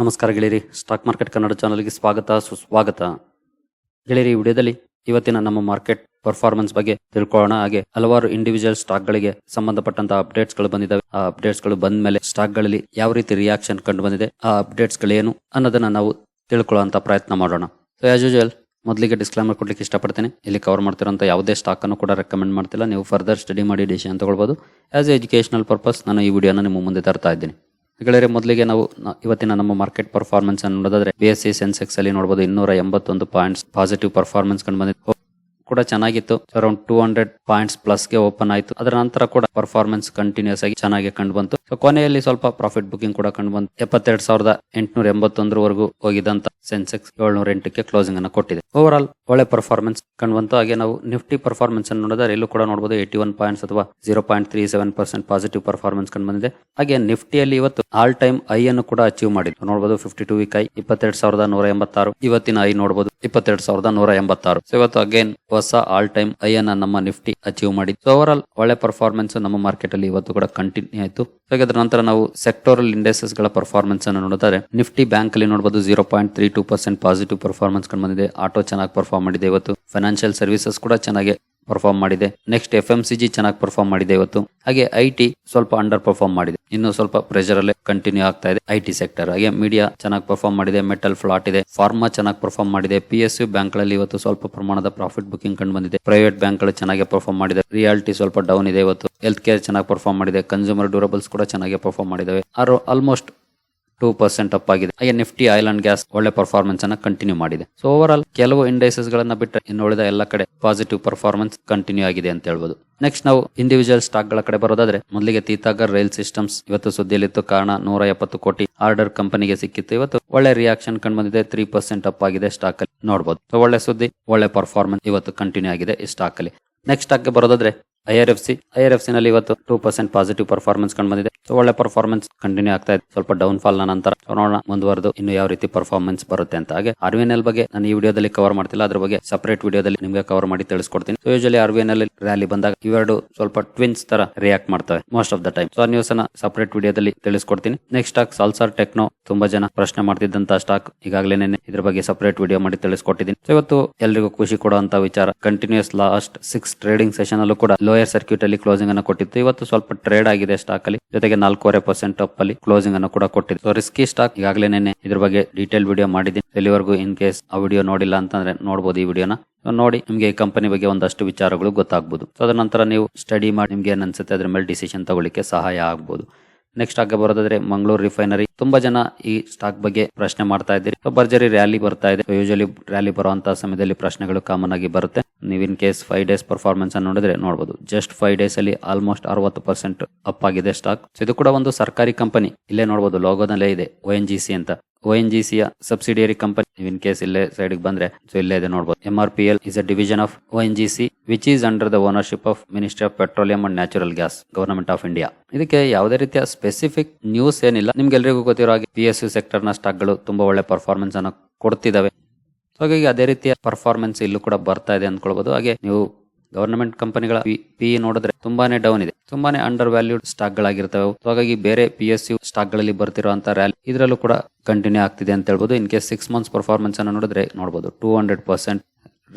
ನಮಸ್ಕಾರ ಗೆಳೆಯರಿ. Stock market Kannada ಚಾನಲ್ಗೆ ಸ್ವಾಗತ, ಸುಸ್ವಾಗತ. ಗೆಳೆಯರಿ ವಿಡಿಯೋದಲ್ಲಿ ಇವತ್ತಿನ ನಮ್ಮ ಮಾರ್ಕೆಟ್ ಪರ್ಫಾರ್ಮೆನ್ಸ್ ಬಗ್ಗೆ ತಿಳ್ಕೊಳ್ಳೋಣ. ಹಾಗೆ ಹಲವಾರು ಇಂಡಿವಿಜುವಲ್ ಸ್ಟಾಕ್ ಗಳಿಗೆ ಸಂಬಂಧಪಟ್ಟಂತ ಅಪ್ಡೇಟ್ಸ್ಗಳು ಬಂದಿದ್ದಾವೆ. ಆ ಅಪ್ಡೇಟ್ಸ್ಗಳು ಬಂದ ಮೇಲೆ ಸ್ಟಾಕ್ಗಳಲ್ಲಿ ಯಾವ ರೀತಿ ರಿಯಾಕ್ಷನ್ ಕಂಡು ಬಂದಿದೆ, ಆ ಅಪ್ಡೇಟ್ಸ್ ಗಳೇನು ಅನ್ನೋದನ್ನ ನಾವು ತಿಳ್ಕೊಳ್ಳುವಂತ ಪ್ರಯತ್ನ ಮಾಡೋಣ. ಸೊ ಆಸ್ ಯೂಜುವಲ್ ಮೊದಲಿಗೆ ಡಿಸ್ಕ್ಲೈಮರ್ ಕೊಡ್ಲಿಕ್ಕೆ ಇಷ್ಟಪಡ್ತೇನೆ. ಇಲ್ಲಿ ಕವರ್ ಮಾಡ್ತಿರೋಂಥ ಯಾವುದೇ ಸ್ಟಾಕ್ ಅನ್ನು ಕೂಡ ರೆಕಮೆಂಡ್ ಮಾಡ್ತಿಲ್ಲ. ನೀವು ಫರ್ದರ್ ಸ್ಟಡಿ ಮಾಡಿ ಡಿಸಿಷನ್ ತಗೊಳ್ಬೋದು. ಆಸ್ ಎ ಎಜುಕೇಶನಲ್ ಪರ್ಪಸ್ ನಾನು ಈ ವಿಡಿಯೋನ ನಿಮ್ಮ ಮುಂದೆ ತರ್ತಾ ಇದ್ದೀನಿ. ಗೆಳೆಯರೆ, ಮೊದಲಿಗೆ ನಾವು ಇವತ್ತಿನ ನಮ್ಮ ಮಾರ್ಕೆಟ್ ಪರ್ಫಾರ್ಮೆನ್ಸ್ ಅನ್ನು ನೋಡೋದಾದ್ರೆ ಬಿ ಎಸ್ ಸಿ ಸೆನ್ಸೆಕ್ಸ್ ಅಲ್ಲಿ ನೋಡಬಹುದು ಇನ್ನೂರ ಎಂಬತ್ತೊಂದು ಪಾಯಿಂಟ್ಸ್ ಪಾಸಿಟಿವ್ ಪರ್ಫಾರ್ಮೆನ್ಸ್ ಕಂಡು ಬಂದಿತ್ತು. ಕೂಡ ಚೆನ್ನಾಗಿತ್ತು. ಅರೌಂಡ್ ಟೂ ಹಂಡ್ರೆಡ್ ಪಾಯಿಂಟ್ಸ್ ಪ್ಲಸ್ಗೆ ಓಪನ್ ಆಯಿತು. ಅದರ ನಂತರ ಕೂಡ ಪರ್ಫಾರ್ಮೆನ್ಸ್ ಕಂಟಿನ್ಯೂಸ್ ಆಗಿ ಚೆನ್ನಾಗಿ ಕಂಡು ಬಂತು. ಕೊನೆಯಲ್ಲಿ ಸ್ವಲ್ಪ ಪ್ರಾಫಿಟ್ ಬುಕಿಂಗ್ ಕೂಡ ಕಂಡು ಬಂತು. ಎಪ್ಪತ್ತೆರಡು ಸಾವಿರದ ಎಂಟುನೂರ ಎಂಬತ್ತೊಂದರವರೆಗೂ ಹೋಗಿದಂತ ಸೆನ್ಸೆಕ್ಸ್ ಏಳ್ನೂರ ಎಂಟಕ್ಕೆ ಕ್ಲೋಸಿಂಗ್ ಅನ್ನು ಕೊಟ್ಟಿದೆ. ಓವರ್ ಆಲ್ ಒಳ್ಳೆ ಪರ್ಫಾರ್ಮೆನ್ಸ್ ಕಂಡು ಬಂತು ಹಾಗೆ ನಾವು ನಿಫ್ಟಿ ಪರ್ಫಾರ್ಮೆನ್ಸ್ ಅನ್ನು ನೋಡಿದ್ರೆ ಇಲ್ಲೂ ಕೂಡ ನೋಡಬಹುದು ಏಟಿ ಒನ್ ಪಾಯಿಂಟ್ಸ್ ಅಥವಾ zero point three seven percent positive performance ಕಂಡು ಬಂದಿದೆ ಹಾಗೆ ನಿಫ್ಟಿಯಲ್ಲಿ ಇವತ್ತು ಆಲ್ ಟೈಮ್ ಐ ಅನ್ನು ಕೂಡ ಅಚೀವ್ ಮಾಡಿದ್ದು ನೋಡಬಹುದು ಫಿಫ್ಟಿ ಟೂ ವೀಕ್ ಐ ಇಪ್ಪತ್ತೆರಡು ಸಾವಿರದ ನೂರ ಎಂಬತ್ತಾರು ಇವತ್ತಿನ ಐ ನೋಡಬಹುದು ಇಪ್ಪತ್ತೆರಡು ಸಾವಿರದ ನೂರ ಎಂಬತ್ತಾರು ಇವತ್ತು ಅಗೇನ್ ಹೊಸ ಆಲ್ ಟೈಮ್ ಐ ಅನ್ನ ನಮ್ಮ ನಿಫ್ಟಿ ಅಚೀವ್ ಮಾಡಿ ಸೊ ಓವರ್ ಆಲ್ ಒಳ್ಳೆ ಪರ್ಫಾರ್ಮೆನ್ಸ್ ನಮ್ಮ ಮಾರ್ಕೆಟ್ ಅಲ್ಲಿ ಇವತ್ತು ಕೂಡ ಕಂಟಿನ್ಯೂ ಆಯಿತು. ಹಾಗೆ ಅದರ ನಂತರ ನಾವು ಸೆಕ್ಟೋರಲ್ ಇಂಡೆಕ್ಸಸ್ಗಳ ಪರ್ಫಾರ್ಮೆನ್ಸ್ ಅನ್ನು ನೋಡಿದರೆ ನಿಫ್ಟಿ ಬ್ಯಾಂಕ್ ಅಲ್ಲಿ ನೋಡಬಹುದು zero point three two percent positive performance ಕಂಡು ಬಂದಿದೆ. ಆಟೋ ಚೆನ್ನಾಗಿ ಪರ್ಫಾರ್ಮ್ ಮಾಡಿದೆ ಇವತ್ತು. ಫೈನಾನ್ಷಿಯಲ್ ಸರ್ವಿಸಸ್ ಕೂಡ ಚೆನ್ನಾಗಿ ಪರ್ಫಾರ್ಮ್ ಮಾಡಿದೆ. Next F M C G ಚೆನ್ನಾಗಿ ಪರ್ಫಾರ್ಮ್ ಮಾಡಿದೆ ಇವತ್ತು. ಹಾಗೆ ಐ ಟಿ ಸ್ವಲ್ಪ ಅಂಡರ್ ಪರ್ಫಾರ್ಮ್ ಮಾಡಿದೆ. ಇನ್ನು ಸ್ವಲ್ಪ ಪ್ರೆಷರ್ ಅಲ್ಲೇ ಕಂಟಿನ್ಯೂ ಆಗ್ತಾ ಇದೆ ಐ ಟಿ ಸೆಕ್ಟರ್ ಹಾಗೆ ಮೀಡಿಯಾ ಚೆನ್ನಾಗಿ ಪರ್ಫಾರ್ಮ್ ಮಾಡಿದೆ. ಮೆಟಲ್ ಫ್ಲಾಟ್ ಇದೆ. ಫಾರ್ಮಾ ಚೆನ್ನಾಗಿ ಪರ್ಫಾರ್ಮ್ ಮಾಡಿದೆ. ಪಿ ಎಸ್ ಯು ಬ್ಯಾಂಕ್ಗಳಲ್ಲಿ ಇವತ್ತು ಸ್ವಲ್ಪ ಪ್ರಮಾಣದ ಪ್ರಾಫಿಟ್ ಬುಕಿಂಗ್ ಕಂಡು ಬಂದಿದೆ. ಪ್ರೈವೇಟ್ ಬ್ಯಾಂಕ್ಗಳು ಚೆನ್ನಾಗಿ ಪರ್ಫಾರ್ಮ್ ಮಾಡಿದೆ. ರಿಯಾಲಿಟಿ ಸ್ವಲ್ಪ ಡೌನ್ ಇದೆ ಇವತ್ತು. ಹೆಲ್ತ್ ಕೇರ್ ಚೆನ್ನಾಗಿ ಪರ್ಫಾರ್ಮ್ ಮಾಡಿದೆ. ಕನ್ಸ್ಯೂಮರ್ ಡ್ಯೂರಬಲ್ಸ್ ಕೂಡ ಚೆನ್ನಾಗಿ ಪರ್ಫಾರ್ಮ್ ಮಾಡಿದಾವೆ. ಆರು ಆಲ್ಮೋಸ್ಟ್ ಟೂ ಪರ್ಸೆಂಟ್ ಅಪ್ ಆಗಿದೆ. ಹಾಗೆ ನಿಫ್ಟಿ ಆಯಿಲ್ ಅಂಡ್ ಗ್ಯಾಸ್ ಒಳ್ಳೆ ಪರ್ಫಾರ್ಮೆನ್ಸ್ ಅನ್ನ ಕಂಟಿನ್ಯೂ ಮಾಡಿದೆ. ಸೊ ಓವರ್ ಆಲ್ ಕೆಲವು ಇಂಡೈಸಸ್ ಗಳನ್ನ ಬಿಟ್ಟರೆ ಇನ್ನು ಉಳಿದ ಎಲ್ಲ ಕಡೆ ಪಾಸಿಟಿವ್ ಪರ್ಫಾರ್ಮೆನ್ಸ್ ಕಂಟಿನ್ಯೂ ಆಗಿದೆ ಅಂತ ಹೇಳ್ಬೋದು. ನೆಕ್ಸ್ಟ್ ನಾವು ಇಂಡಿವಿಜುವಲ್ ಸ್ಟಾಕ್ಗಳ ಕಡೆ ಬರೋದಾದ್ರೆ ಮೊದಲಿಗೆ ತೀತಾಗರ್ ರೈಲ್ ಸಿಸ್ಟಮ್ಸ್ ಇವತ್ತು ಸುದ್ದಿಯಲ್ಲಿತ್ತು ಕಾರಣ ನೂರ ಎಪ್ಪತ್ತು ಕೋಟಿ ಆರ್ಡರ್ ಕಂಪನಿಗೆ ಸಿಕ್ಕಿತ್ತು. ಇವತ್ತು ಒಳ್ಳೆ ರಿಯಾಕ್ಷನ್ ಕಂಡು ಬಂದಿದೆ ತ್ರೀ ಪರ್ಸೆಂಟ್ ಅಪ್ ಆಗಿದೆ ಸ್ಟಾಕ್ ಅಲ್ಲಿ. ನೋಡಬಹುದು ಒಳ್ಳೆ ಸುದ್ದಿ, ಒಳ್ಳೆ ಪರ್ಫಾರ್ಮೆನ್ಸ್ ಇವತ್ತು ಕಂಟಿನ್ಯೂ ಆಗಿದೆ ಈ ಸ್ಟಾಕ್ ಅಲ್ಲಿ. ನೆಕ್ಸ್ಟ್ ಸ್ಟಾಕ್ ಬರೋದಾದ್ರೆ I R F C, I R F C ನಲ್ಲಿ ಇವತ್ತು ಟೂ ಪರ್ಸೆಂಟ್ ಪಾಸಿಟಿವ್ ಪರ್ಫಾರ್ಮೆನ್ಸ್ ಕಂಡು ಬಂದಿದೆ. ಸೊ ಒಳ್ಳೆ ಪರ್ಫಾರ್ಮೆನ್ಸ್ ಕಂಟಿನ್ಯೂ ಆಗ್ತಾ ಇದೆ. ಸ್ವಲ್ಪ ಡೌನ್ ಫಾಲ್ ನಂತರ ನೋಡೋಣ ಮುಂದುವರೆದು ಇನ್ನು ಯಾವ ರೀತಿ ಪರ್ಫಾರ್ಮೆನ್ಸ್ ಬರುತ್ತೆ ಅಂತ. ಹಾಗೆ ಆರ್ ವಿ ಎಲ್ ಬಗ್ಗೆ ನಾನು ಈ ವಿಡಿಯೋದಲ್ಲಿ ಕವರ್ ಮಾಡ್ತಿಲ್ಲ. ಅದ್ರ ಬಗ್ಗೆ ಸಪರೇಟ್ ವಿಡಿಯೋದಲ್ಲಿ ನಿಮಗೆ ಕವರ್ ಮಾಡಿ ತಿಳಿಸ್ಕೊಡ್ತೀನಿ. So usually R V L rally ಬಂದಾಗ ಇವೆರಡು ಸ್ವಲ್ಪ ಟ್ವಿನ್ಸ್ ತರ ರಿಯಾಕ್ಟ್ ಮಾಡ್ತವೆ most of the time so ಆ ನ್ಯೂಸ್ ಅನ್ನ ಸಪರೇಟ್ ವಿಡಿಯೋದಲ್ಲಿ ತಿಳಿಸ್ಕೊಡ್ತೀನಿ. ನೆಕ್ಸ್ಟ್ ಸ್ಟಾಕ್ ಸಾಲ್ಸಾರ್ ಟೆಕ್ನೋ ತುಂಬಾ ಜನ ಪ್ರಶ್ನೆ ಮಾಡ್ತಿದ್ದಂತ ಸ್ಟಾಕ್ ಈಗಾಗಲೇ ಇದ್ರ ಬಗ್ಗೆ ಸಪರೇಟ್ ವಿಡಿಯೋ ಮಾಡಿ ತಿಳಿಸ್ಕೊಟ್ಟಿದ್ದೀನಿ. ಸೊ ಇವತ್ತು ಎಲ್ರಿಗೂ ಖುಷಿ ಕೊಡುವಂತ ವಿಚಾರ. Continuous last six trading session ಅಲ್ಲೂ ಕೂಡ ಲೋಯರ್ ಸರ್ಕ್ಯೂಟ್ ಅಲ್ಲಿ ಕ್ಲೋಸಿಂಗ್ ಅನ್ನು ಕೊಟ್ಟಿತ್ತು. ಇವತ್ತು ಸ್ವಲ್ಪ ಟ್ರೇಡ್ ಆಗಿದೆ ಸ್ಟಾಕ್ ಅಲ್ಲಿ. ಜೊತೆಗೆ ನಾಲ್ಕೂವರೆ ಪರ್ಸೆಂಟ್ ಅಪ್ ಅಲ್ಲಿ ಕ್ಲೋಸಿಂಗ್ ಅನ್ನು ಕೂಡ ಕೊಟ್ಟಿದೆ ಸೊ ರಿಸ್ಕಿ ಸ್ಟಾಕ್ ಈಗಾಗಲೇ ಇದ್ರ ಬಗ್ಗೆ ಡೀಟೇಲ್ ವಿಡಿಯೋ ಮಾಡಿದ್ದೀನಿ. ಎಲ್ಲಿವರೆಗೂ ಇನ್ ಕೇಸ್ ಆ ವಿಡಿಯೋ ನೋಡಿಲ್ಲ ಅಂತಂದ್ರೆ ನೋಡಬಹುದು ಈ ವಿಡಿಯೋನ ನೋಡಿ, ನಿಮಗೆ ಈ ಕಂಪನಿ ಬಗ್ಗೆ ಒಂದಷ್ಟು ವಿಚಾರಗಳು ಗೊತ್ತಾಗಬಹುದು ಸೊ ಅದರ ನಂತರ ನೀವು ಸ್ಟಡಿ ಮಾಡಿ, ನಿಮ್ಗೆ ಏನ್ ಅನ್ಸುತ್ತೆ, ಅದ್ರ ಮೇಲೆ ಡಿಸಿಷನ್ ತಗೊಳ್ಳಿಕ್ಕೆ ಸಹಾಯ ಆಗ್ಬೋದು. ನೆಕ್ಸ್ಟ್ ಆಗ ಬರೋದಾದ್ರೆ ಮಂಗಳೂರು ರಿಫೈನರಿ ತುಂಬಾ ಜನ ಈ ಸ್ಟಾಕ್ ಬಗ್ಗೆ ಪ್ರಶ್ನೆ ಮಾಡ್ತಾ ಇದ್ದೀರಿ. ಭರ್ಜರಿ ರ್ಯಾಲಿ ಬರ್ತಾ ಇದೆ. ಯೂಶಲಿ ರ್ಯಾಲಿ ಬರುವಂತಹ ಸಮಯದಲ್ಲಿ ಪ್ರಶ್ನೆಗಳು ಕಾಮನ್ ಆಗಿ ಬರುತ್ತೆ. ನೀವು in case five days performance ಅನ್ನು ನೋಡಿದ್ರೆ ನೋಡಬಹುದು ಜಸ್ಟ್ ಫೈವ್ ಡೇಸ್ ಅಲ್ಲಿ ಆಲ್ಮೋಸ್ಟ್ ಅರವತ್ತು ಪರ್ಸೆಂಟ್ ಅಪ್ ಆಗಿದೆ ಸ್ಟಾಕ್ ಇದು ಕೂಡ ಒಂದು ಸರ್ಕಾರಿ ಕಂಪನಿ ಇಲ್ಲೇ ನೋಡಬಹುದು ಲೋಗೋದಲ್ಲೇ ಇದೆ. ಒ ಅಂತ. ಒ ಎನ್ ಜಿ ಸಿಯ ಸಬ್ಸಿಡಿಯರಿ ಕಂಪನಿ ಇನ್ ಕೇಸ್ ಇಲ್ಲೇ ಸೈಡ್ ಬಂದ್ರೆ ಸೊ ಇಲ್ಲೇ ಇದೆ ನೋಡಬಹುದು M R P L is a division of O N G C which is under the ownership of ministry of petroleum and natural gas government of India ಇದಕ್ಕೆ ಯಾವುದೇ ರೀತಿಯ specific news ಏನಿಲ್ಲ. ನಿಮ್ಗೆಲ್ರಿಗೂ ಗೊತ್ತಿರೋ ಹಾಗೆ ಪಿ ಎಸ್ ಯು ಸೆಕ್ಟರ್ನ ಸ್ಟಾಕ್ಗಳು ತುಂಬಾ ಒಳ್ಳೆ ಪರ್ಫಾರ್ಮೆನ್ಸ್ ಅನ್ನು ಕೊಡ್ತಿದ್ದಾವೆ ಹಾಗಾಗಿ ಅದೇ ರೀತಿಯ ಪರ್ಫಾರ್ಮೆನ್ಸ್ ಇಲ್ಲೂ ಕೂಡ ಬರ್ತಾ ಇದೆ ಅಂದ್ಕೊಳ್ಬಹುದು ಹಾಗೆ ನೀವು ಗವರ್ನಮೆಂಟ್ ಕಂಪನಿಗಳ ಪಿ ನೋಡಿದ್ರೆ ತುಂಬಾನೇ ಡೌನ್ ಇದೆ. ತುಂಬಾನೇ ಅಂಡರ್ ವ್ಯಾಲ್ಯೂಡ್ ಸ್ಟಾಕ್ ಗಳಾಗಿರ್ತವೆ ಹಾಗಾಗಿ ಬೇರೆ ಪಿ ಎಸ್ ಯು ಸ್ಟಾಕ್ಗಳಲ್ಲಿ ಬರ್ತಿರುವಂತ ರ್ಯಾಲಿ ಇದರಲ್ಲೂ ಕೂಡ ಕಂಟಿನ್ಯೂ ಆಗ್ತಿದೆ ಅಂತ ಹೇಳ್ಬೋದು. In case six months performance ಅನ್ನು ನೋಡಿದ್ರೆ ನೋಡಬಹುದು ಟೂ ಹಂಡ್ರೆಡ್ ಪರ್ಸೆಂಟ್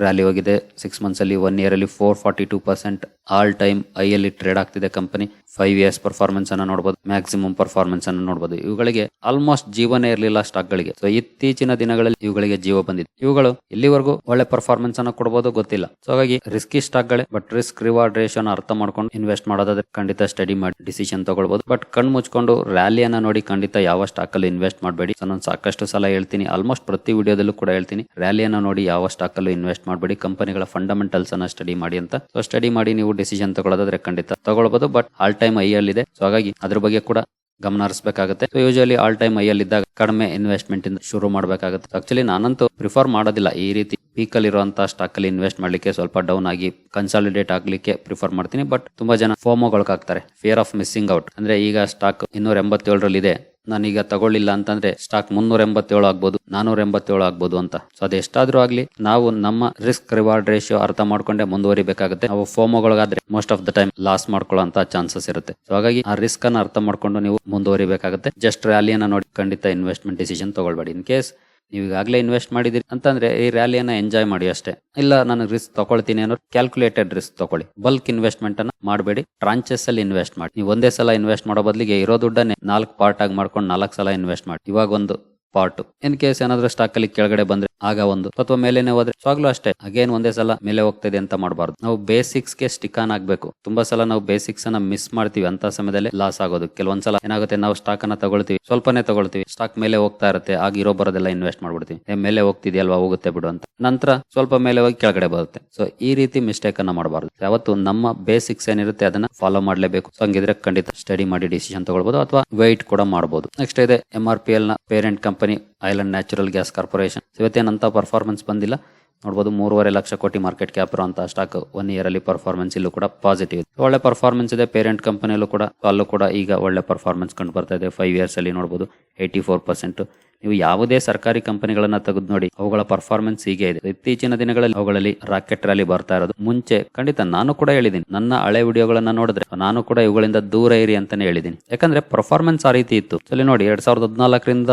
ರ್ಯಾಲಿ ಹೋಗಿದೆ. ಸಿಕ್ಸ್ ಮಂತ್ಸ್ ಅಲ್ಲಿ ಒನ್ ಇಯರ್ ಅಲ್ಲಿ four forty two percent all time ಐಯಲ್ಲಿ trade ಆಗ್ತಿದೆ ಕಂಪನಿ. ಫೈವ್ ಇಯರ್ಸ್ ಪರ್ಫಾರ್ಮೆನ್ಸ್ ಅನ್ನು ನೋಡಬಹುದು ಮ್ಯಾಕ್ಸಿಮಮ್ ಪರ್ಫಾರ್ಮೆನ್ಸ್ ಅನ್ನು ನೋಡಬಹುದು ಇವುಗಳಿಗೆ ಆಲ್ಮೋಸ್ಟ್ ಜೀವನೇ ಇರಲಿಲ್ಲ ಸ್ಟಾಕ್ ಗಳಿಗೆ ಸೊ ಇತ್ತೀಚಿನ ದಿನಗಳಲ್ಲಿ ಇವುಗಳಿಗೆ ಜೀವ ಬಂದಿದೆ. ಇವುಗಳು ಇಲ್ಲಿವರೆಗೂ ಒಳ್ಳೆ ಪರ್ಫಾರ್ಮೆನ್ಸ್ ಅನ್ನು ಕೊಡಬಹುದು ಗೊತ್ತಿಲ್ಲ. ಸೊ ಹಾಗಾಗಿ ರಿಸ್ಕಿ ಸ್ಟಾಕ್ ಗಳೇ ಬಟ್ ರಿಸ್ಕ್ ರಿವಾರ್ಡ್ ರೇಷನ್ ಅರ್ಥ ಮಾಡ್ಕೊಂಡು ಇನ್ವೆಸ್ಟ್ ಮಾಡೋದಾದ್ರೆ ಖಂಡಿತ ಸ್ಟಡಿ ಮಾಡಿ ಡಿಸಿಷನ್ ತಗೊಳ್ಬಹುದು ಬಟ್ ಕಣ್ ಮುಚ್ಕೊಂಡು ರ್ಯಾಲಿಯನ್ನ ನೋಡಿ ಖಂಡಿತ ಯಾವ ಸ್ಟಾಕ್ ಅಲ್ಲಿ ಇನ್ವೆಸ್ಟ್ ಮಾಡಬೇಡಿ. ನಾನು ಸಾಕಷ್ಟು ಸಲ ಹೇಳ್ತೀನಿ ಆಲ್ಮೋಸ್ಟ್ ಪ್ರತಿ ವಿಡಿಯೋದಲ್ಲೂ ಕೂಡ ಹೇಳ್ತೀನಿ ರ್ಯಾಲಿಯನ್ನ ನೋಡಿ ಯಾವ ಸ್ಟಾಕ್ ಅಲ್ಲಿ ಇನ್ವೆಸ್ಟ್ ಮಾಡಬೇಡಿ. ಕಂಪನಿಗಳ ಫಂಡಮೆಂಟಲ್ಸ್ ಅನ್ನ ಸ್ಟಡಿ ಮಾಡಿ ಅಂತ. ಸೊ ಸ್ಟಡಿ ಮಾಡಿ ನೀವು ಡಿಸಿಷನ್ ತಗೊಳ್ಳೋದಾದ್ರೆ ಖಂಡಿತ ತಗೊಳ್ಬಹುದು ಬಟ್ ಆಲ್ ಟೈಮ್ ಐ ಅಲ್ಲಿ ಇದೆ ಸೊ ಹಾಗಾಗಿ ಅದ್ರ ಬಗ್ಗೆ ಕೂಡ ಗಮನ ಹರಿಸಬೇಕಾಗುತ್ತೆ. So usually all time high ಅಲ್ಲಿ ಇದ್ದಾಗ ಕಡಿಮೆ ಇನ್ವೆಸ್ಟ್ಮೆಂಟ್ ಇಂದ ಶುರು ಮಾಡಬೇಕಾಗುತ್ತೆ. ಆಕ್ಚುಲಿ ನಾನಂತೂ ಪ್ರಿಫರ್ ಮಾಡೋದಿಲ್ಲ ಈ ರೀತಿ. ಪೀಕಲ್ಲಿ ಸ್ಟಾಕಲ್ಲಿ ಇನ್ವೆಸ್ಟ್ ಮಾಡ್ಲಿಕ್ಕೆ ಸ್ವಲ್ಪ ಡೌನ್ ಆಗಿ ಕನ್ಸಾಲಿಡೇಟ್ ಆಗಲಿಕ್ಕೆ ಪ್ರಿಫರ್ ಮಾಡ್ತೀನಿ. ಬಟ್ ತುಂಬಾ ಜನ ಫೋಮೋಗೊಳಗಾಗ್ತಾರೆ ಫಿಯರ್ ಆಫ್ ಮಿಸ್ಸಿಂಗ್ ಔಟ್ ಅಂದ್ರೆ ಈಗ ಸ್ಟಾಕ್ ಇನ್ನೂರ ಎಂಬತ್ತೇಳರಲ್ಲಿ ಇದೆ ನಾನೀಗ ತಗೊಳ್ಳಿಲ್ಲ ಅಂತಂದ್ರೆ ಸ್ಟಾಕ್ ಮುನ್ನೂರ ಎಂಬತ್ತೇಳು ಆಗ್ಬೋದು ನಾನೂರ ಎಂಬತ್ತೇಳು ಆಗ್ಬೋದು ಅಂತ. ಸೊ ಅದೆಷ್ಟಾದ್ರೂ ಆಗ್ಲಿ ನಾವು ನಮ್ಮ ರಿಸ್ಕ್ ರಿವಾರ್ಡ್ ರೇಷಿಯೋ ಅರ್ಥ ಮಾಡ್ಕೊಂಡೆ ಮುಂದುವರಿಬೇಕಾಗುತ್ತೆ. ನಾವು ಫೋಮೋಗಳಾದ್ರೆ most of the time loss ಮಾಡ್ಕೊಳ್ಳೋ ಚಾನ್ಸಸ್ ಇರುತ್ತೆ. ಸೊ ಹಾಗಾಗಿ ಆ ರಿಸ್ಕ್ ಅನ್ನ ಅರ್ಥ ಮಾಡ್ಕೊಂಡು ನೀವು ಮುಂದುವರಿಬೇಕಾಗುತ್ತೆ. ಜಸ್ಟ್ ರ್ಯಾಲಿಯನ್ನ ನೋಡಿ ಖಂಡಿತ ಇನ್ವೆಸ್ಟ್ಮೆಂಟ್ ಡಿಸಿಷನ್ ತಗೊಳ್ಬೇಡಿ. ಇನ್ ಕೇಸ್ ನೀವು ಈಗಾಗಲೇ ಇನ್ವೆಸ್ಟ್ ಮಾಡಿದಿರಿ ಅಂತಂದ್ರೆ ಈ ರ್ಯಾಲಿಯನ್ನ ಎಂಜಾಯ್ ಮಾಡಿ ಅಷ್ಟೇ. ಇಲ್ಲ ನಾನು ರಿಸ್ಕ್ ತಗೊಳ್ತೀನಿ ಅನ್ನೋ ಕ್ಯಾಲ್ಕುಲೇಟೆಡ್ ರಿಸ್ಕ್ ತಗೊಳ್ಳಿ. ಬಲ್ಕ್ ಇನ್ವೆಸ್ಟ್ಮೆಂಟ್ ಅನ್ನ ಮಾಡಬೇಡಿ. ಟ್ರಾಂಚಸ್ ಅಲ್ಲಿ ಇನ್ವೆಸ್ಟ್ ಮಾಡಿ. ನೀವು ಒಂದೇ ಸಲ ಇನ್ವೆಸ್ಟ್ ಮಾಡೋ ಬದಲಿಗೆ ಇರೋ ದುಡ್ಡನ್ನೇ ನಾಲ್ಕು ಪಾರ್ಟ್ ಆಗಿ ಮಾಡ್ಕೊಂಡು ನಾಲ್ಕು ಸಲ ಇನ್ವೆಸ್ಟ್ ಮಾಡಿ. ಇವಾಗ ಒಂದು ಪಾರ್ಟ್ ಇನ್ ಕೇಸ್ ಏನಾದ್ರೂ ಸ್ಟಾಕ್ ಅಲ್ಲಿ ಕೆಳಗಡೆ ಬಂದ್ರೆ ಆಗ ಒಂದು ಅಥವಾ ಮೇಲೆನೆ ಹೋದ್ರೆ ಸ್ವಾಗ್ಲೂ ಅಷ್ಟೇ. ಅಗೇನ್ ಒಂದೇ ಸಲ ಮೇಲೆ ಹೋಗ್ತಿದೆ ಅಂತ ಮಾಡಬಾರ್ದು. ನಾವು ಬೇಸಿಕ್ಸ್ಗೆ ಸ್ಟಿಕ್ ಆನ್ ಆಗ್ಬೇಕು. ತುಂಬಾ ಸಲ ನಾವು ಬೇಸಿಕ್ಸ್ ಅನ್ನ ಮಿಸ್ ಮಾಡ್ತೀವಿ ಅಂತ ಸಮಯದಲ್ಲಿ ಲಾಸ್ ಆಗೋದು. ಕೆಲವೊಂದ್ಸಲ ಏನಾಗುತ್ತೆ, ನಾವು ಸ್ಟಾಕ್ ಅನ್ನ ತಗೊಳ್ತೀವಿ. ಸ್ವಲ್ಪನೇ ತಗೊಳ್ತೀವಿ. ಸ್ಟಾಕ್ ಮೇಲೆ ಹೋಗ್ತಾ ಇರುತ್ತೆ. ಆಗ ಇರೋ ಬರೋದೆಲ್ಲ ಇನ್ವೆಸ್ಟ್ ಮಾಡ್ಬಿಡ್ತೀವಿ. ಮೇಲೆ ಹೋಗ್ತಿದೆಯಲ್ವಾ, ಹೋಗುತ್ತೆ ಬಿಡು ಅಂತ. ನಂತರ ಸ್ವಲ್ಪ ಮೇಲೆ ಹೋಗಿ ಕೆಳಗಡೆ ಬರುತ್ತೆ. ಸೊ ಈ ರೀತಿ ಮಿಸ್ಟೇಕ್ ಅನ್ನ ಮಾಡಬಾರ್ದು. ಯಾವತ್ತು ನಮ್ಮ ಬೇಸಿಕ್ಸ್ ಏನಿರುತ್ತೆ, ಅದನ್ನ ಫಾಲೋ ಮಾಡಲೇಬೇಕು. ಸೊ ಹಂಗಿದ್ರೆ ಖಂಡಿತ ಸ್ಟಡಿ ಮಾಡಿ ಡಿಸಿಷನ್ ತಗೊಳ್ಬಹುದು ಅಥವಾ ವೆಯ್ಟ್ ಕೂಡ ಮಾಡಬಹುದು ನೆಕ್ಸ್ಟ್ ಇದೆ M R P ಎಲ್ನ parent company oil and natural gas corporation ಇವತ್ತೇನಂತ performance ಬಂದಿಲ್ಲ. ನೋಡ್ಬೋದು ಮೂರುವರೆ ಲಕ್ಷ ಕೋಟಿ ಮಾರ್ಕೆಟ್ ಕ್ಯಾಪ್ ಇರುವಂತಹ ಸ್ಟಾಕ್ ಒನ್ ಇಯರ್ ಅಲ್ಲಿ ಪರ್ಫಾರ್ಮೆನ್ಸ್ ಇಲ್ಲೂ ಕೂಡ ಪಾಸಿಟಿವ್ ಇದೆ. ಒಳ್ಳೆ ಪರ್ಫಾರ್ಮೆನ್ಸ್ ಇದೆ. ಪೇರೆಂಟ್ ಕಂಪನಿಯಲ್ಲೂ ಕೂಡ, ಅಲ್ಲೂ ಕೂಡ ಈಗ ಒಳ್ಳೆ ಪರ್ಫಾರ್ಮೆನ್ಸ್ ಕಂಡು ಬರ್ತಾ ಇದೆ. ಫೈವ್ ಇಯರ್ಸ್ ಅಲ್ಲಿ ನೋಡಬಹುದು ಏಯ್ಟಿ ಫೋರ್ ಪರ್ಸೆಂಟ್ ನೀವು ಯಾವುದೇ ಸರ್ಕಾರಿ ಕಂಪನಿಗಳನ್ನ ತೆಗೆದು ನೋಡಿ, ಅವುಗಳ ಪರ್ಫಾರ್ಮೆನ್ಸ್ ಹೀಗೆ ಇದೆ. ಇತ್ತೀಚಿನ ದಿನಗಳಲ್ಲಿ ಅವುಗಳಲ್ಲಿ ರಾಕೆಟ್ ರ್ಯಾಲಿ ಬರ್ತಾ ಇರೋದು. ಮುಂಚೆ ಖಂಡಿತ ನಾನು ಕೂಡ ಹೇಳಿದ್ದೀನಿ. ನನ್ನ ಹಳೆ ವಿಡಿಯೋಗಳನ್ನ ನೋಡಿದ್ರೆ ನಾನು ಕೂಡ ಇವುಗಳಿಂದ ದೂರ ಇರಿ ಅಂತಾನೆ ಹೇಳಿದ್ದೀನಿ. ಯಾಕಂದ್ರೆ ಪರ್ಫಾರ್ಮೆನ್ಸ್ ಆ ರೀತಿ ಇತ್ತು. ಸಲ ನೋಡಿ, ಎರಡ್ ಸಾವಿರದ ಹದಿನಾಲ್ಕರಿಂದ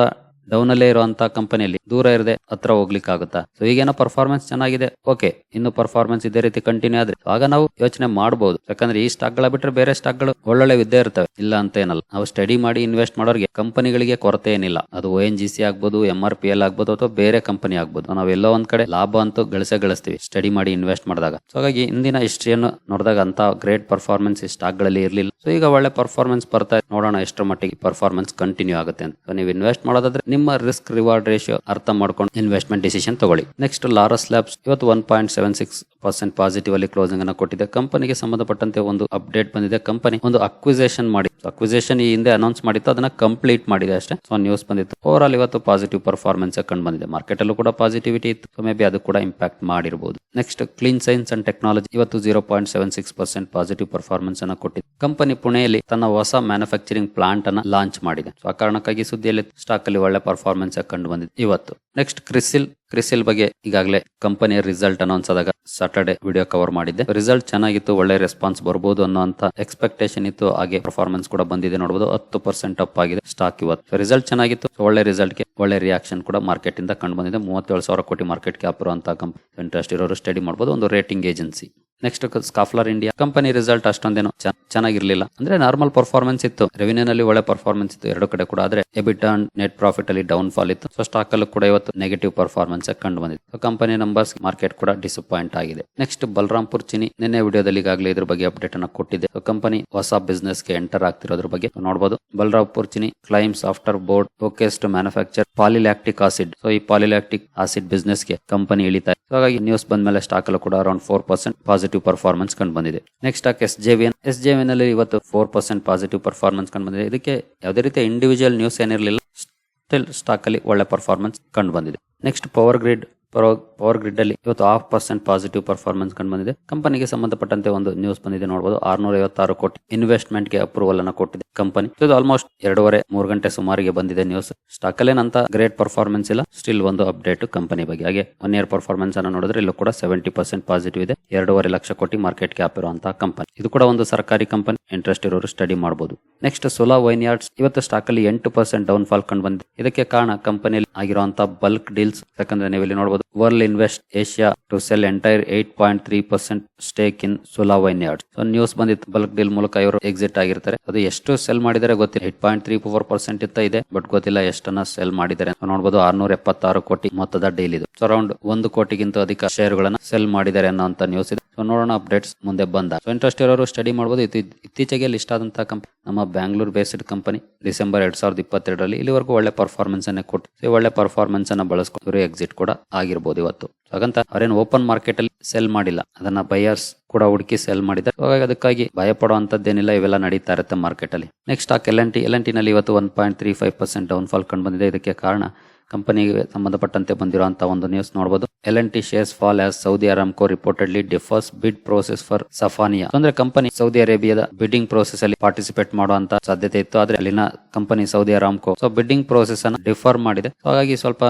ಡೌನ್ ಅಲ್ಲೇ ಇರುವಂತ ಕಂಪನಿಯಲ್ಲಿ ದೂರ ಇರದೆ ಹತ್ರ ಹೋಗ್ಲಿಕ್ಕೆ ಆಗುತ್ತಾ ಸೊ ಈಗೇನೋ ಪರ್ಫಾರ್ಮೆನ್ಸ್ ಚೆನ್ನಾಗಿದೆ. ಓಕೆ ಇನ್ನು ಪರ್ಫಾರ್ಮೆನ್ಸ್ ಇದೇ ರೀತಿ ಕಂಟಿನ್ಯೂ ಆದ್ರೆ ಆಗ ನಾವು ಯೋಚನೆ ಮಾಡಬಹುದು ಯಾಕಂದ್ರೆ ಈ ಸ್ಟಾಕ್ಗಳ ಬಿಟ್ರೆ ಬೇರೆ ಸ್ಟಾಕ್ಗಳು ಒಳ್ಳೊಳ್ಳೆ ಇದ್ದೇ ಇರ್ತವೆ. ಇಲ್ಲ ಅಂತ ಏನಲ್ಲ ನಾವು ಸ್ಟಡಿ ಮಾಡಿ ಇನ್ವೆಸ್ಟ್ ಮಾಡೋರಿಗೆ ಕಂಪನಿಗಳಿಗೆ ಕೊರತೆ ಏನಿಲ್ಲ. ಅದು ಓ ಎನ್ ಜಿ ಸಿ ಆಗ್ಬಹುದು ಎಂ ಆರ್ ಪಿ ಎಲ್ ಆಗ್ಬಹುದು ಅಥವಾ ಬೇರೆ ಕಂಪನಿ ಆಗ್ಬಹುದು ನಾವು ಎಲ್ಲೋ ಒಂದ್ ಕಡೆ ಲಾಭ ಅಂತೂ ಗಳಿಸೇ ಗಳಿಸ್ತೀವಿ ಸ್ಟಡಿ ಮಾಡಿ ಇನ್ವೆಸ್ಟ್ ಮಾಡಿದಾಗ. ಸೊ ಹಾಗಾಗಿ ಇಂದಿನ ಹಿಸ್ಟ್ರಿಯನ್ನು ನೋಡಿದಾಗ ಅಂತ ಗ್ರೇಟ್ ಪರ್ಫಾರ್ಮೆನ್ಸ್ ಈ ಸ್ಟಾಕ್ಗಳಲ್ಲಿ ಇರಲಿಲ್ಲ. ಸೊ ಈಗ ಒಳ್ಳೆ ಪರ್ಫಾರ್ಮೆನ್ಸ್ ಬರ್ತಾ ಇದೆ. ನೋಡೋಣ ಎಷ್ಟರ ಮಟ್ಟಿಗೆ ಪರ್ಫಾರ್ಮೆನ್ಸ್ ಕಂಟಿನ್ಯೂ ಆಗುತ್ತೆ ಅಂತ. ನೀವು ಇನ್ವೆಸ್ಟ್ ಮಾಡೋದಾದ್ರೆ ನಿಮ್ಮ ರಿಸ್ಕ್ ರಿವಾರ್ಡ್ ರೇಷಿಯೋ ಅರ್ಥ ಮಾಡ್ಕೊಂಡು ಇನ್ವೆಸ್ಟ್ಮೆಂಟ್ ಡಿಸಿಷನ್ ತಗೊಳ್ಳಿ. ನೆಕ್ಸ್ಟ್ ಲಾರಸ್ ಲ್ಯಾಬ್ಸ್ ಇವತ್ತು one point seven six percent positive ಅಲ್ಲಿ ಕ್ಲೋಸಿಂಗ್ ಅನ್ನು ಕೊಟ್ಟಿದೆ. ಕಂಪನಿಗೆ ಸಂಬಂಧಪಟ್ಟಂತೆ ಒಂದು ಅಪ್ಡೇಟ್ ಬಂದಿದೆ. ಕಂಪನಿ ಒಂದು ಅಕ್ವಿಸೇಷನ್ ಮಾಡಿ ಅಕ್ವಿಸೇಷನ್ ಈ ಹಿಂದೆ ಅನೌನ್ಸ್ ಮಾಡಿತ್ತು. ಅದನ್ನ ಕಂಪ್ಲೀಟ್ ಮಾಡಿದೆ ಅಷ್ಟೇ. ಸೊ ನ್ಯೂಸ್ ಬಂದಿತ್ತು. ಓವರ್ ಆಲ್ ಇವತ್ತು ಪಾಸಿಟಿವ್ ಪರ್ಫಾರ್ಮೆನ್ಸ್ ಕಂಡು ಬಂದಿದೆ. ಮಾರ್ಕೆಟ್ ಅಲ್ಲೂ ಕೂಡ ಪಾಸಿಟಿವಿಟಿ ಇತ್ತು. ಮೇ ಬಿ ಅದು ಕೂಡ ಇಂಪ್ಯಾಕ್ಟ್ ಮಾಡಿರಬಹುದು next clean science and technology ಇವತ್ತು zero point seven six percent positive performance ಅನ್ನು ಕೊಟ್ಟಿದೆ. ಕಂಪನಿ ಪುಣೆಯಲ್ಲಿ ತನ್ನ ಹೊಸ ಮ್ಯಾನುಫ್ಯಾಕ್ಚರಿಂಗ್ ಪ್ಲಾಂಟ್ ಅನ್ನ ಲಾಂಚ್ ಮಾಡಿದೆ. ಸೊ ಆ ಕಾರಣಕ್ಕಾಗಿ ಸುದ್ದಿಯಲ್ಲಿ ಸ್ಟಾಕ್ ಅಲ್ಲಿ ಒಳ್ಳೆ ಪರ್ಫಾರ್ಮೆನ್ಸ್ ಕಂಡು ಬಂದಿದೆ ಇವತ್ತು ನೆಕ್ಸ್ಟ್ ಕ್ರಿಸಿಲ್ ಕ್ರಿಸಿಲ್ ಬಗ್ಗೆ ಈಗಾಗಲೇ ಕಂಪನಿಯ ರಿಸಲ್ಟ್ ಅನೌನ್ಸ್ ಆದಾಗ ಸಾಟರ್ಡೆ ವಿಡಿಯೋ ಕವರ್ ಮಾಡಿದ್ದೆ. ರಿಸಲ್ಟ್ ಚೆನ್ನಾಗಿತ್ತು, ಒಳ್ಳೆ ರೆಸ್ಪಾನ್ಸ್ ಬರಬಹುದು ಅನ್ನೋಂತ ಎಕ್ಸ್ಪೆಕ್ಟೇಷನ್ ಇತ್ತು. ಹಾಗೆ ಪರ್ಫಾರ್ಮೆನ್ಸ್ ಕೂಡ ಬಂದಿದೆ ನೋಡಬಹುದು ಹತ್ತು ಪರ್ಸೆಂಟ್ ಅಪ್ ಆಗಿದೆ ಸ್ಟಾಕ್ ಇವತ್ತು. ರಿಸಲ್ಟ್ ಚೆನ್ನಾಗಿತ್ತು ಒಳ್ಳೆ ರಿಸಲ್ಟ್ಗೆ ಒಳ್ಳೆ ರಿಯಾಕ್ಷನ್ ಕೂಡ ಮಾರ್ಕೆಟ್ ಇಂದ ಕಂಡು ಬಂದಿದೆ ಮೂವತ್ತೇಳು ಸಾವಿರ ಕೋಟಿ ಮಾರ್ಕೆಟ್ ಕ್ಯಾಪ್ ಇರುವಂತಹ ಕಂಪ್ ಇಂಟ್ರೆಸ್ಟ್ ಇರೋರು ಸ್ಟಡಿ ಮಾಡಬಹುದು ಒಂದು rating agency next Schaeffler India company result ಅಷ್ಟೊಂದೇನು ಚೆನ್ನಾಗಿ ಚೆನ್ನಾಗಿರ್ಲಿಲ್ಲ. ಅಂದ್ರೆ ನಾರ್ಮಲ್ ಪರ್ಫಾರ್ಮೆನ್ಸ್ ಇತ್ತು. ರೆವಿನ್ಯೂ ನಲ್ಲಿ ಒಳ್ಳೆ ಪರ್ಫಾರ್ಮೆನ್ಸ್ ಇತ್ತು. ಎರಡು ಕಡೆ ಕೂಡ. ಆದ್ರೆ ಎಬಿಟ್ ನೆಟ್ ಪ್ರಾಫಿಟ್ ಅಲ್ಲಿ ಡೌನ್ ಫಾಲ್ ಇತ್ತು. ಸೊ ಸ್ಟಾಕ್ ಅಲ್ಲೂ ಕೂಡ ಇವತ್ತು ನೆಗೆಟಿವ್ ಪರ್ಫಾರ್ಮೆನ್ಸ್ ಕಂಡು ಬಂದಿದೆ ಸೊ ಕಂಪನಿ ನಂಬರ್ಸ್ ಮಾರ್ಕೆಟ್ ಕೂಡ ಡಿಸಪಾಯಿಂಟ್ ಆಗಿದೆ. ನೆಕ್ಸ್ಟ್ ಬಲರಾಮ್ಪುರ್ ಚಿನಿ ನಿನ್ನೆ ವಿಡಿಯೋದಲ್ಲಿ ಈಗಾಗಲೇ ಇದ್ರ ಬಗ್ಗೆ ಅಪ್ಡೇಟ್ ಅನ್ನ ಕೊಟ್ಟಿದೆ ಕಂಪನಿ ಹೊಸ ಬಿಸ್ನೆಸ್ಗೆ ಎಂಟರ್ ಆಗ್ತಿರೋದ್ರ ಬಗ್ಗೆ ನೋಡಬಹುದು Balrampur Chini claims after board focus manufacture polylactic acid so ಈ ಪಾಲಿಲ್ಯಾಕ್ಟಿಕ್ ಆಸಿಡ್ ಬಿಸ್ನೆಸ್ಗೆ ಕಂಪನಿ ಇಳಿತಾ ಹಾಗಾಗಿ ನ್ಯೂಸ್ ಬಂದ ಮೇಲೆ ಸ್ಟಾಕ್ ಅಲ್ಲೂ ಕೂಡ around four percent positive performance ಕಂಡು ಬಂದಿದೆ. Next stock S J V S J ನಲ್ಲಿ ಇವತ್ತು ಫೋರ್ ಪರ್ಸೆಂಟ್ ಪಾಸಿಟಿವ್ ಪರ್ಫಾರ್ಮೆನ್ಸ್ ಕಂಡು ಬಂದಿದೆ. ಇದಕ್ಕೆ ಯಾವುದೇ ರೀತಿಯ ಇಂಡಿವಿಜುವಲ್ ನ್ಯೂಸ್ ಏನಿರಲಿಲ್ಲ. ಸ್ಟಿಲ್ ಸ್ಟಾಕ್ ಅಲ್ಲಿ ಒಳ್ಳೆ ಪರ್ಫಾರ್ಮೆನ್ಸ್ ಕಂಡು ಬಂದಿದೆ. Next power grid power grid ಅಲ್ಲಿ ಇವತ್ತು ಹಾಫ್ ಪರ್ಸೆಂಟ್ ಪಾಸಿಟಿವ್ ಪರ್ಫಾರ್ಮೆನ್ಸ್ ಕಂಡು ಬಂದಿದೆ. ಕಂಪನಿಗೆ ಸಂಬಂಧಪಟ್ಟಂತೆ ಒಂದು ನ್ಯೂಸ್ ಬಂದಿದೆ ನೋಡಬಹುದು ಆರ್ನೂರ ಐವತ್ತಾರು ಕೋಟಿ ಇನ್ವೆಸ್ಟ್ಮೆಂಟ್ಗೆ ಅಪ್ರೂವಲ್ ಅನ್ನು ಕೊಟ್ಟಿದೆ. ಕಂಪನಿ ಇದು ಆಲ್ಮೋಸ್ಟ್ ಎರಡೂವರೆ, ಮೂರು ಗಂಟೆ ಸುಮಾರಿಗೆ ಬಂದಿದೆ ನ್ಯೂಸ್ ಸ್ಟಾಕ್ ಅಲ್ಲೇನಂತ ಗ್ರೇಟ್ ಪರ್ಫಾರ್ಮೆನ್ಸ್ ಇಲ್ಲ. ಸ್ಟಿಲ್ ಒಂದು ಅಪ್ಡೇಟ್ ಕಂಪನಿ ಬಗ್ಗೆ. ಹಾಗೆ ಒನ್ ಇಯರ್ ಪರ್ಫಾರ್ಮೆನ್ಸ್ ಅನ್ನು ನೋಡಿದ್ರೆ ಇಲ್ಲೂ ಕೂಡ ಸೆವೆಂಟಿ ಪರ್ಸೆಂಟ್ ಪಾಸಿಟಿವ್ ಇದೆ. ಎರಡೂವರೆ ಲಕ್ಷ ಕೋಟಿ ಮಾರ್ಕೆಟ್ ಕ್ಯಾಪ್ ಇರುವಂತಹ ಕಂಪನಿ ಇದು ಕೂಡ ಒಂದು ಸರ್ಕಾರಿ ಕಂಪನಿ ಇಂಟ್ರೆಸ್ಟ್ ಇರೋರು ಸ್ಟಡಿ ಮಾಡಬಹುದು ನೆಕ್ಸ್ಟ್ ಸೋಲಾ ವೈನ್ ಯಾರ್ಡ್ಸ್ ಇವತ್ತು ಸ್ಟಾಕ್ ಅಲ್ಲಿ ಎಂಟು ಪರ್ಸೆಂಟ್ ಡೌನ್ ಫಾಲ್ ಕಂಡು ಬಂದಿದೆ. ಇದಕ್ಕೆ ಕಾರಣ ಕಂಪನಿಯಲ್ಲಿ ಆಗಿರುವಂತಹ ಬಲ್ಕ್ ಡೀಲ್ಸ್ ಯಾಕಂದ್ರೆ ನೀವು ಇಲ್ಲಿ ನೋಡಬಹುದು Verlinvest Asia to sell entire eight point three percent stake in Sula Vineyards news ಬಂದಿತ್ತು ಬಲ್ಕ್ ಡೀಲ್ ಮೂಲಕ ಇವರು ಎಕ್ಸಿಟ್ ಆಗಿರ್ತಾರೆ. ಅದು ಎಷ್ಟು ಸೆಲ್ ಮಾಡಿದರೆ ಗೊತ್ತಿಲ್ಲ. Eight point three four percent ಇತ್ತ ಇದೆ ಬಟ್ ಗೊತ್ತಿಲ್ಲ ಎಷ್ಟನ್ನ ಸೆಲ್ ಮಾಡಿದರೆ ನೋಡಬಹುದು ಆರ್ನೂರ ಎಪ್ಪತ್ತಾರು ಕೋಟಿ ಮೊತ್ತದ ಡೀಲ್ ಇದು. ಅರೌಂಡ್ ಒಂದು ಕೋಟಿಗಿಂತ ಅಧಿಕ ಶೇರ್ಗಳನ್ನ ಸೆಲ್ ಮಾಡಿದ್ದಾರೆ ಅನ್ನೋಂತ ನ್ಯೂಸ್ ಇದೆ. ಸೊ ನೋಡೋಣ ಅಪ್ಡೇಟ್ಸ್ ಮುಂದೆ ಬಂದ. ಸೊ ಇಂಟ್ರೆಸ್ಟ್ ಇರೋರು ಸ್ಟಡಿ ಮಾಡಬಹುದು ಇತ್ತೀ- ಇತ್ತೀಚೆಗೆ ಲಿಸ್ಟ್ ಆದಂತಹ ಕಂಪನಿ ನಮ್ಮ ಬ್ಯಾಂಗ್ಳೂರ್ ಬೇಸ್ಡ್ ಕಂಪನಿ ಡಿಸೆಂಬರ್ ಎರಡ್ ಸಾವಿರದ ಇಪ್ಪತ್ತೆರಡರಲ್ಲಿ ಇಲ್ಲಿವರೆಗೂ ಒಳ್ಳೆ ಪರ್ಫಾರ್ಮೆನ್ಸ್ ಅನ್ನ ಕೊಟ್ಟು ಒಳ್ಳೆ ಪರ್ಫಾರ್ಮೆನ್ಸ್ ಅನ್ನ ಬಳಸ್ಕೊಂಡು ಎಕ್ಸಿಟ್ ಕೂಡ ಆಗಿರ್ಬೋದು ಇವತ್ತು. ಹಾಗಂತ ಅವರೇನು ಓಪನ್ ಮಾರ್ಕೆಟ್ ಅಲ್ಲಿ ಸೆಲ್ ಮಾಡಿಲ್ಲ. ಅದನ್ನ ಬೈಯರ್ಸ್ ಕೂಡ ಹುಡುಕಿ ಸೆಲ್ ಮಾಡಿದ್ದಾರೆ. ಹಾಗಾಗಿ ಅದಕ್ಕಾಗಿ ಭಯ ಪಡುವಂತದ್ದೇನಿಲ್ಲ ಇವೆಲ್ಲ ನಡೀತಾ ಇರುತ್ತೆ ಮಾರ್ಕೆಟ್ ಅಲ್ಲಿ. Next stock L N T L N ಇವತ್ತು one point three five percent down fall ಕಂಡು ಬಂದಿದೆ ಇದಕ್ಕೆ ಕಾರಣ ಕಂಪನಿಗೆ ಸಂಬಂಧಪಟ್ಟಂತೆ ಬಂದಿರುವಂತಹ ಒಂದು ನ್ಯೂಸ್ ನೋಡಬಹುದು L N T shares fall as Saudi Aramco reportedly defers bid process for Safaniya ಅಂದ್ರೆ ಕಂಪನಿ ಸೌದಿ ಅರೇಬಿಯಾದ ಬಿಡ್ಡಿಂಗ್ ಪ್ರೋಸೆಸ್ ಅಲ್ಲಿ ಪಾರ್ಟಿಸಿಪೇಟ್ ಮಾಡುವಂತ ಸಾಧ್ಯತೆ ಇತ್ತು. ಆದ್ರೆ ಅಲ್ಲಿನ company Saudi Aramco so bidding process ಅನ್ನು ಡಿಫರ್ ಮಾಡಿದೆ. ಹಾಗಾಗಿ ಸ್ವಲ್ಪ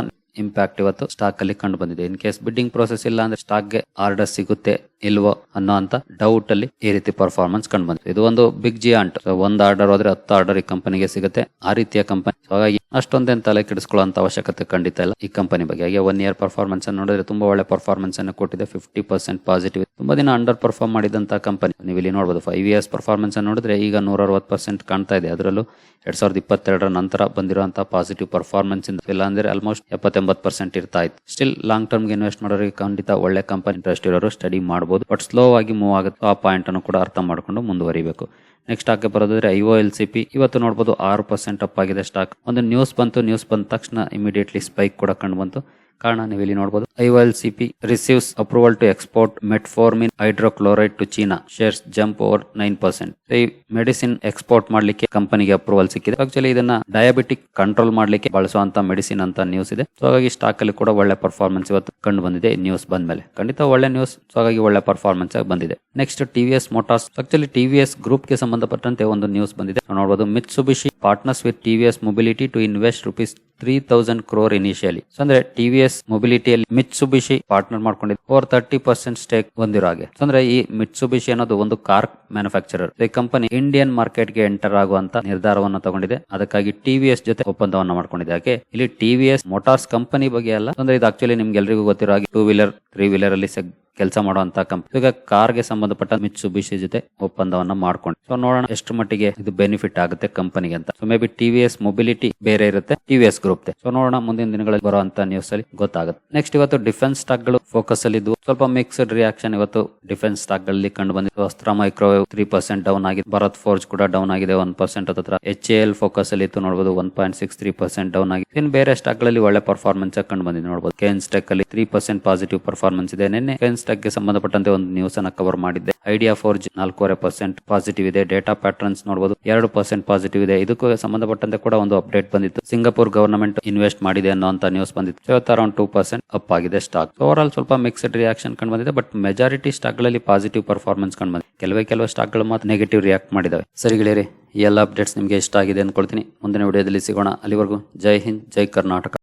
ಇಂಪ್ಯಾಕ್ಟ್ ಇವತ್ತು ಸ್ಟಾಕ್ ಅಲ್ಲಿ ಕಂಡು ಬಂದಿದೆ. ಇನ್ ಕೇಸ್ ಬಿಡ್ಡಿಂಗ್ ಪ್ರೋಸೆಸ್ ಇಲ್ಲ ಅಂದ್ರೆ ಸ್ಟಾಕ್ಗೆ ಆರ್ಡರ್ ಸಿಗುತ್ತೆ ಇಲ್ವೋ ಅನ್ನೋ ಅಂತ ಡೌಟ್ ಅಲ್ಲಿ ಈ ರೀತಿ ಪರ್ಫಾರ್ಮೆನ್ಸ್ ಕಂಡು ಬಂದಿದೆ. ಇದು ಒಂದು ಬಿಗ್ ಜಿ ಅಂಟ್ ಒಂದ್ ಆರ್ಡರ್ ಹೋದ್ರೆ ಹತ್ತು ಆರ್ಡರ್ ಈ ಕಂಪನಿಗೆ ಸಿಗುತ್ತೆ. ಆ ರೀತಿಯ ಕಂಪನಿ ಹಾಗಾಗಿ ಅಷ್ಟೊಂದೇನು ತಲೆ ಕೆಡಿಸ್ಕೊಳ್ಳುವಂತ ಅವಶ್ಯಕತೆ ಖಂಡಿತ ಇಲ್ಲ ಈ ಕಂಪನಿ ಬಗ್ಗೆ. ಹಾಗೆ ಒನ್ ಇಯರ್ ಪರ್ಫಾರ್ಮೆನ್ಸ್ ಅನ್ನು ನೋಡಿದ್ರೆ ತುಂಬಾ ಒಳ್ಳೆ ಪರ್ಫಾರ್ಮೆನ್ಸ್ ಅನ್ನು ಕೊಟ್ಟಿದೆ. ಫಿಫ್ಟಿ ಪರ್ಸೆಂಟ್ ಪಾಸಿಟಿವ್ ತುಂಬಾ ದಿನ ಅಂಡರ್ ಪರ್ಫಾರ್ಮ್ ಮಾಡಿದಂತ ಕಂಪನಿ ನೀವು ಇಲ್ಲಿ ನೋಡಬಹುದು ಫೈವ್ ಇಯರ್ಸ್ ಪರ್ಫಾರ್ಮೆನ್ಸ್ ಅನ್ನು ನೋಡಿದ್ರೆ ಈಗ ನೂರ ಅರವತ್ತು ಪರ್ಸೆಂಟ್ ಕಾಣ್ತಾ ಇದೆ. ಅದರಲ್ಲೂ ಎರಡ್ ಸಾವಿರದ ಇಪ್ಪತ್ತೆರಡರ ನಂತರ ಬಂದಿರುವಂತಹ ಪಾಸಿಟಿವ್ ಪರ್ಫಾರ್ಮೆನ್ಸ್ ಇಂದ. ಇಲ್ಲ ಅಂದ್ರೆ ಆಲ್ಮೋಸ್ಟ್ ಎಪ್ಪತ್ತೆಂಬತ್ತು ಪರ್ಸೆಂಟ್ ಇರ್ತಾ ಇತ್ತು. ಸ್ಟಿಲ್ ಲಾಂಗ್ ಟರ್ಮ್ ಇನ್ವೆಸ್ಟ್ ಮಾಡೋರಿಗೆ ಖಂಡಿತ ಒಳ್ಳೆ ಕಂಪನಿ ಇಂಟ್ರೆಸ್ಟ್ ಇರೋರು ಸ್ಟಡಿ ಮಾಡಬಹುದು ಬಟ್ ಸ್ಲೋ ಆಗಿ ಮೂವ್ ಆಗುತ್ತೆ. ಆ ಪಾಯಿಂಟ್ ಅನ್ನು ಕೂಡ ಅರ್ಥ ಮಾಡ್ಕೊಂಡು ಮುಂದುವರಿಬೇಕು. ನೆಕ್ಸ್ಟ್ ಸ್ಟಾಕ್ ಬರೋದಾದ್ರೆ ಐಒ ಎಲ್ ಸಿ ಪಿ. ಇವತ್ತು ನೋಡಬಹುದು ಆರು ಪರ್ಸೆಂಟ್ ಅಪ್ ಆಗಿದೆ ಸ್ಟಾಕ್ ಒಂದು ನ್ಯೂಸ್ ಬಂತು ನ್ಯೂಸ್ ಬಂದ ತಕ್ಷಣ ಇಮಿಡಿಯೇಟ್ಲಿ ಸ್ಪೈಕ್ ಕೂಡ ಕಂಡು ಬಂತು. ಕಾರಣ ನೀವು ಇಲ್ಲಿ ನೋಡಬಹುದು IOL C P receives approval to export metformin hydrochloride to China shares jump over nine percent ಈ ಮೆಡಿಸಿನ್ ಎಕ್ಸ್ಪೋರ್ಟ್ ಮಾಡ್ಲಿಕ್ಕೆ ಕಂಪನಿಗೆ ಅಪ್ರೂವಲ್ ಸಿಕ್ಕಿದೆ. ಆಕ್ಚುಲಿ ಇದನ್ನ ಡಯಾಬಿಟಿಕ್ ಕಂಟ್ರೋಲ್ ಮಾಡ್ಲಿಕ್ಕೆ ಬಳಸುವಂತ ಮೆಡಿಸಿನ್ ಅಂತ ನ್ಯೂಸ್ ಇದೆ. ಸೊ ಹಾಗಾಗಿ ಸ್ಟಾಕ್ ಅಲ್ಲಿ ಕೂಡ ಒಳ್ಳೆ ಪರ್ಫಾರ್ಮೆನ್ಸ್ ಇವತ್ತು ಕಂಡು ಬಂದಿದೆ. ನ್ಯೂಸ್ ಬಂದ್ಮೇಲೆ ಖಂಡಿತ ಒಳ್ಳೆ ನ್ಯೂಸ್ ಸೊ ಹಾಗಾಗಿ ಒಳ್ಳೆ ಪರ್ಫಾರ್ಮೆನ್ಸ್ ಆಗಿ ಬಂದಿದೆ. Next TVS motors actually TVS ಗ್ರೂಪ್ಗೆ ಸಂಬಂಧಪಟ್ಟಂತೆ ಒಂದು ನ್ಯೂಸ್ ಬಂದಿದೆ. ನೋಡಬಹುದು Mitsubishi partners with TVS Mobility to invest rupees three thousand crore initially ಅಂದ್ರೆ ಟಿವಿಎಸ್ ಮೊಬಿಲಿಟಿಯಲ್ಲಿ ಮಿತ್ಸುಬಿಶಿ ಪಾರ್ಟ್ನರ್ ಮಾಡ್ಕೊಂಡಿದ್ದು ಓವರ್ ತರ್ಟಿ ಪರ್ಸೆಂಟ್ ಸ್ಟೇಕ್ ಹೊಂದಿರೋ ಹಾಗೆ. ಅಂದ್ರೆ ಈ ಮಿಟ್ಸುಬಿಷಿ ಅನ್ನೋದು ಒಂದು ಕಾರ್ ಮ್ಯಾನುಫ್ಯಾಕ್ಚರರ್ ಈ ಕಂಪನಿ ಇಂಡಿಯನ್ ಮಾರ್ಕೆಟ್ಗೆ ಎಂಟರ್ ಆಗುವಂತ ನಿರ್ಧಾರವನ್ನು ತಗೊಂಡಿದೆ. ಅದಕ್ಕಾಗಿ ಟಿವಿಎಸ್ ಜೊತೆ ಒಪ್ಪಂದವನ್ನ ಮಾಡ್ಕೊಂಡಿದೆ. ಯಾಕೆ? ಇಲ್ಲಿ ಟಿವಿಎಸ್ ಮೋಟಾರ್ಸ್ ಕಂಪನಿ ಬಗ್ಗೆ ಅಲ್ಲ. ಅಂದ್ರೆ ಇದು ಆಕ್ಚುಲಿ ನಿಮ್ಗೆ ಎಲ್ರಿಗೂ ಗೊತ್ತಿರೋ ಹಾಗೆ ಟೂ ವೀಲರ್ ತ್ರೀ ವೀಲರ್ ಅಲ್ಲಿ ಕೆಲಸ ಮಾಡುವಂತ ಕಂಪನಿ ಈಗ ಕಾರ್ಗೆ ಸಂಬಂಧಪಟ್ಟ ಮಿಟ್ಸುಬಿಷಿ ಜೊತೆ ಒಪ್ಪಂದವನ್ನ ಮಾಡ್ಕೊಂಡು. ಸೊ ನೋಡೋಣ ಎಷ್ಟು ಮಟ್ಟಿಗೆ ಇದು ಬೆನಿಫಿಟ್ ಆಗುತ್ತೆ ಕಂಪನಿಗೆ ಅಂತ. So maybe TVS mobility ಬೇರೆ ಇರುತ್ತೆ. ಟಿವಿಎಸ್ ಗ್ರೂಪ್ ಸೊ ನೋಡೋಣ ಮುಂದಿನ ದಿನಗಳಲ್ಲಿ ಬರುವಂತ ನ್ಯೂಸ್ ಅಲ್ಲಿ ಗೊತ್ತಾಗುತ್ತೆ. ನೆಕ್ಸ್ಟ್ ಇವತ್ತು ಡಿಫೆನ್ಸ್ ಸ್ಟಾಕ್ಗಳು ಫೋಕಸ್ ಅಲ್ಲಿ ಇದ್ವು. ಸ್ವಲ್ಪ ಮಿಕ್ಸ್ಡ್ ರಿಯಾಕ್ಷನ್ ಇವತ್ತು ಡಿಫೆನ್ಸ್ ಸ್ಟಾಕ್ಗಳಲ್ಲಿ ಕಂಡು ಬಂದಿತ್ತು. Astra microwave three percent down ಆಗಿದೆ. ಭರತ್ ಫೋರ್ಜ್ ಕೂಡ ಡೌನ್ ಆಗಿದೆ. ಒನ್ ಪರ್ಸೆಂಟ್ ಹತ್ರ ಎಚ್ ಎಲ್ ಫೋಕಸ್ ಅಲ್ಲಿ ಇತ್ತು ನೋಡಬಹುದು one point six three percent down ಆಗಿದೆ. ಇನ್ ಬೇರೆ ಸ್ಟಾಕ್ಗಳಲ್ಲಿ ಒಳ್ಳೆ ಪರ್ಫಾರ್ಮೆನ್ಸ್ ಕಂಡು ಬಂದಿದೆ ನೋಡಬಹುದು ಕೆನ್ ಸ್ಟಾಕ್ ಅಲ್ಲಿ ತ್ರೀ ಪರ್ಸೆಂಟ್ ಪಾಸಿಟಿವ್ ಪರ್ಫಾರ್ಮೆನ್ಸ್ ಇದೆ. ನಿನ್ನೆ ಕೆನ್ ಸ್ಟಾಕ್ಗೆ ಸಂಬಂಧಪಟ್ಟಂತೆ ಒಂದು ನ್ಯೂಸ್ ಅನ್ನ ಕವರ್ ಮಾಡಿದ್ದೆ. ಐಡಿಯಾ ಫೋರ್ ಜಿ ನಾಲ್ಕೂವರೆ ಪರ್ಸೆಂಟ್ ಪಾಸಿಟಿವ್ ಇದೆ. ಡೇಟಾ ಪ್ಯಾಟರ್ನ್ಸ್ ನೋಡಬಹುದು ಎರಡು ಪರ್ಸೆಂಟ್ ಪಾಸಿಟಿವ್ ಇದೆ. ಇದಕ್ಕೂ ಸಂಬಂಧಪಟ್ಟಂತೆ ಕೂಡ ಒಂದು ಅಪ್ಡೇಟ್ ಬಂದಿತ್ತು. ಸಿಂಗಾಪುರ್ ಗವರ್ನಮೆಂಟ್ ಇನ್ವೆಸ್ಟ್ ಮಾಡಿದೆ ಅನ್ನೋಂತ ನ್ಯೂಸ್ ಬಂದಿತ್ತು. ಇವತ್ತು ಅರೌಂಡ್ ಟೂ ಪರ್ಸೆಂಟ್ ಅಪ್ ಆಗಿದೆ ಸ್ಟಾಕ್ ಓವರ್ ಆಲ್ ಸ್ವಲ್ಪ ಮಿಕ್ಸ್ಡ್ ರಿಯಾಕ್ಷನ್ ಕಂಡು ಬಂದಿದೆ ಬಟ್ ಮೆಜಾರಿಟಿ ಸ್ಟಾಕ್ಗಳಲ್ಲಿ ಪಾಸಿಟಿವ್ ಪರ್ಫಾರ್ಮೆನ್ಸ್ ಕಂಡು ಬಂದಿದೆ. ಕೆಲವೇ ಕೆಲವು ಸ್ಟಾಕ್ಗಳು ಮಾತ್ರ ನೆಗೆಟಿವ್ ರಿಯಾಕ್ಟ್ ಮಾಡಿದಾವೆ. ಸರಿ ಗೆಳೆಯರಿ ಎಲ್ಲ ಅಪ್ಡೇಟ್ಸ್ ನಿಮಗೆ ಇಷ್ಟ ಆಗಿದೆ ಅನ್ಕೊಳ್ತೀನಿ. ಮುಂದಿನ ವಿಡಿಯೋದಲ್ಲಿ ಸಿಗೋಣ. ಅಲ್ಲಿವರೆಗೂ ಜೈ ಹಿಂದ್, ಜೈ ಕರ್ನಾಟಕ.